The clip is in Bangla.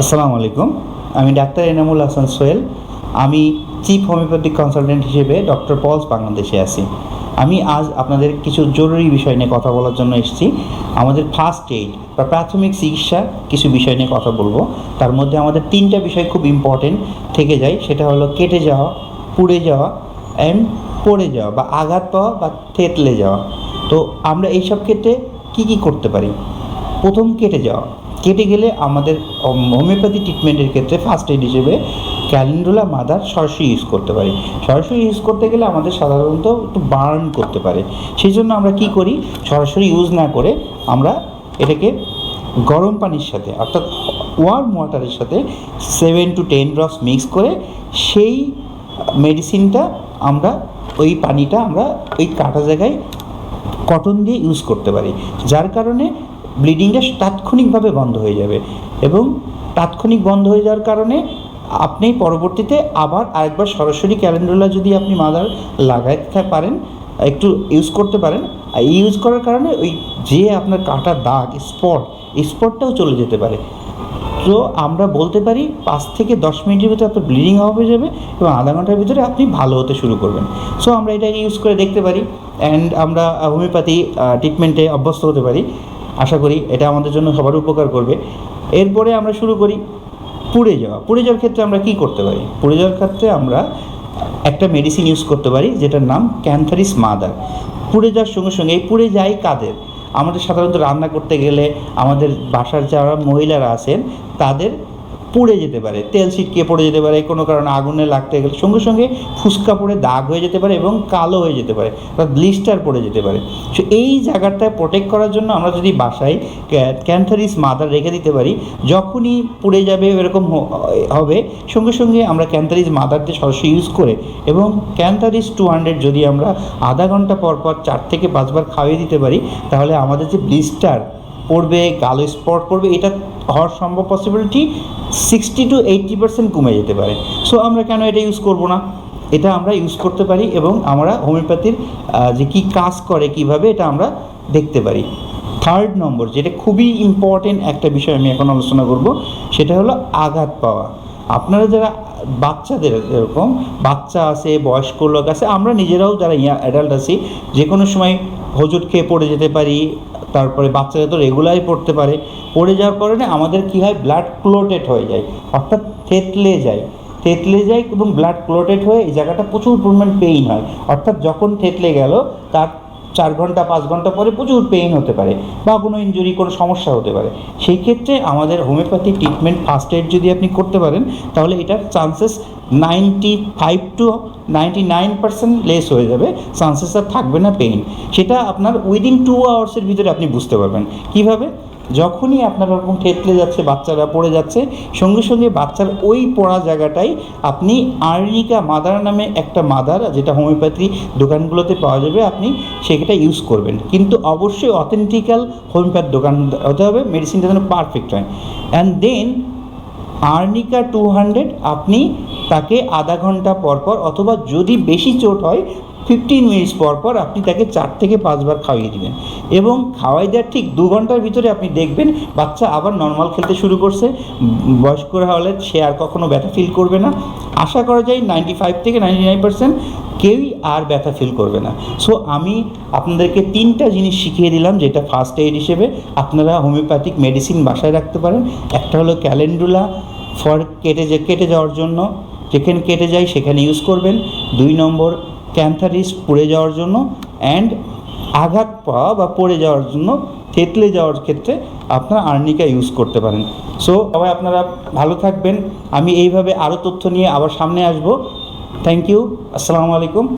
আসসালামু আলাইকুম। আমি ডাক্তার এনামুল হাসান সোহেল। আমি চিফ হোমিওপ্যাথিক কনসালটেন্ট হিসেবে ডক্টর পলস বাংলাদেশে আছি। আমি আজ আপনাদের কিছু জরুরি বিষয় নিয়ে কথা বলার জন্য এসেছি। আমাদের ফার্স্ট এইড বা প্রাথমিক চিকিৎসা কিছু বিষয় নিয়ে কথা বলব। তার মধ্যে আমাদের তিনটা বিষয় খুব ইম্পর্টেন্ট থেকে যায়। সেটা হলো কেটে যাওয়া, পুড়ে যাওয়া অ্যান্ড পড়ে যাওয়া বা আঘাত পাওয়া বা থেতলে যাওয়া। তো আমরা এইসব ক্ষেত্রে কী কী করতে পারি? প্রথম কেটে যাওয়া। কেটে গেলে আমাদের হোমিওপ্যাথি ট্রিটমেন্টের ক্ষেত্রে ফার্স্ট এড হিসেবে ক্যালেন্ডুলা মাদার সরাসরি ইউজ করতে পারি। সরাসরি ইউজ করতে গেলে আমাদের সাধারণত একটু বার্ন করতে পারে। সেই জন্য আমরা কি করি? সরাসরি ইউজ না করে আমরা এটাকে গরম পানির সাথে, অর্থাৎ ওয়ার্ম ওয়াটারের সাথে seven to ten drops mix করে সেই মেডিসিনটা আমরা, ওই পানিটা আমরা ওই কাটা জায়গায় কটন দিয়ে ইউজ করতে পারি। যার কারণে ব্লিডিংটা তাৎক্ষণিকভাবে বন্ধ হয়ে যাবে এবং তাৎক্ষণিক বন্ধ হয়ে যাওয়ার কারণে আপনি পরবর্তীতে আবার আরেকবার সরাসরি ক্যালেন্ডুলা যদি আপনি মাদার লাগাইতে পারেন, একটু ইউজ করতে পারেন ইউজ করার কারণে ওই যে আপনার কাটা দাগ স্পট স্পটটাও চলে যেতে পারে। তো আমরা বলতে পারি পাঁচ থেকে দশ মিনিটের ভিতরে আপনার ব্লিডিং হয়ে যাবে এবং আধা ঘণ্টার ভিতরে আপনি ভালো হতে শুরু করবেন। সো আমরা এটাকে ইউজ করে দেখতে পারি। অ্যান্ড আমরা হোমিওপ্যাথি ট্রিটমেন্টে অভ্যস্ত হতে পারি। আশা করি এটা আমাদের জন্য সবার উপকার করবে। এরপরে আমরা শুরু করি পুড়ে যাওয়া। পুড়ে যাওয়ার ক্ষেত্রে আমরা কি করতে পারি? পুড়ে যাওয়ার ক্ষেত্রে আমরা একটা মেডিসিন ইউজ করতে পারি, যেটার নাম ক্যান্থারিস মাদার পুড়ে যাওয়ার সঙ্গে সঙ্গে এই পুড়ে যায় কাদের? আমাদের সাধারণত রান্না করতে গেলে আমাদের বাসার যারা মহিলারা আছেন, তাদের পুড়ে যেতে পারে, তেল ছিটকে পড়ে যেতে পারে, কোনো কারণে আগুনে লাগতে গেলে, সঙ্গে সঙ্গে ফুসকা পড়ে দাগ হয়ে যেতে পারে এবং কালো হয়ে যেতে পারে বা ব্লিস্টার পড়ে যেতে পারে। সো এই জায়গাটা প্রোটেক্ট করার জন্য আমরা যদি বাসায় ক্যান্থারিস মাদার রেখে দিতে পারি, যখনই পুড়ে যাবে এরকম হবে, সঙ্গে সঙ্গে আমরা ক্যান্থারিস মাদার দিয়ে সরাসরি ইউজ করে এবং ক্যান্থারিস টু হান্ড্রেড যদি আমরা আধা ঘণ্টা পর পর চার থেকে পাঁচবার খাইয়ে দিতে পারি, তাহলে আমাদের যে ব্লিস্টার পড়বে কালো স্পট পড়বে, এটা হওয়ার সম্ভব possibility sixty to eighty percent কমে যেতে পারে। সো আমরা কেন এটা ইউজ করব না? এটা আমরা ইউজ করতে পারি এবং আমরা হোমিওপ্যাথির যে কী কাজ করে, কীভাবে, এটা আমরা দেখতে পারি। থার্ড নম্বর যেটা খুবই ইম্পর্টেন্ট একটা বিষয় আমি এখন আলোচনা করব, সেটা হলো আঘাত পাওয়া। আপনারা যারা বাচ্চাদের এরকম, বাচ্চা আছে, বয়স্ক লোক আছে, আমরা নিজেরাও যারা অ্যাডাল্ট আছি যে কোনো সময় হোজট খেয়ে পড়ে যেতে পারি তারপরে বাচ্চারা তো রেগুলারই পড়তে পারে। পড়ে যাওয়ার কারণে আমাদের কী হয় ব্লাড ক্লোটেড হয়ে যায়। অর্থাৎ থেতলে যায়। থেতলে যায় এবং ব্লাড ক্লোটেড হয়ে এই জায়গাটা প্রচুর পরিমাণ পেইন হয়। অর্থাৎ যখন থেতলে গেল, তার চার ঘণ্টা, পাঁচ ঘণ্টা পরে প্রচুর পেইন হতে পারে বা কোনো ইঞ্জুরি কোনো সমস্যা হতে পারে। সেই ক্ষেত্রে আমাদের হোমিওপ্যাথি ট্রিটমেন্ট ফার্স্ট এড যদি আপনি করতে পারেন, তাহলে এটার chances ninety five to ninety nine percent less হয়ে যাবে। চান্সেস আর থাকবে না পেইন সেটা আপনার উইদিন টু আওয়ার্সের ভিতরে আপনি বুঝতে পারবেন। কীভাবে? যখনই আপনার ওরকম থেতলে যাচ্ছে, বাচ্চারা পড়ে যাচ্ছে, সঙ্গে সঙ্গে বাচ্চার ওই পড়া জায়গাটাই আপনি আর্নিকা মাদার নামে একটা মাদার, যেটা হোমিওপ্যাথি দোকানগুলোতে পাওয়া যাবে, আপনি সেটা ইউজ করবেন। কিন্তু অবশ্যই অথেন্টিক্যাল হোমিওপ্যাথি দোকান হতে হবে মেডিসিনটা যেন পারফেক্ট হয়। And then arnica two hundred আপনি তাকে আধা ঘণ্টা পর পর, অথবা যদি বেশি চোট হয় ফিফটিন মিনিটস পর পর আপনি তাকে চার থেকে পাঁচবার খাইয়ে দিবেন। এবং খাওয়াই দেওয়ার ঠিক দু ঘণ্টার ভিতরে আপনি দেখবেন বাচ্চা আবার নর্মাল খেলতে শুরু করছে। বয়স্করা হলে সে আর কখনো ব্যথা ফিল করবে না। আশা করা যায় নাইনটি ফাইভ থেকে নাইনটি নাইন পার্সেন্ট কেউই আর ব্যথা ফিল করবে না। সো আমি আপনাদেরকে তিনটা জিনিস শিখিয়ে দিলাম যেটা ফার্স্ট এইড হিসেবে আপনারা হোমিওপ্যাথিক মেডিসিন বাসায় রাখতে পারেন। একটা হলো ক্যালেন্ডুলা ফর কেটে যে, কেটে যাওয়ার জন্য। যেখানে কেটে যায় সেখানে ইউজ করবেন। দুই নম্বর ক্যান্থারিস পড়ে যাওয়ার জন্য অ্যান্ড আঘাত পাওয়া বা পড়ে যাওয়ার জন্য থেতলে যাওয়ার ক্ষেত্রে আপনার আর্নিকা ইউজ করতে পারেন। সো সবাই আপনারা ভালো থাকবেন। আমি এইভাবে আরও তথ্য নিয়ে আবার সামনে আসব। থ্যাংক ইউ আসসালামু আলাইকুম।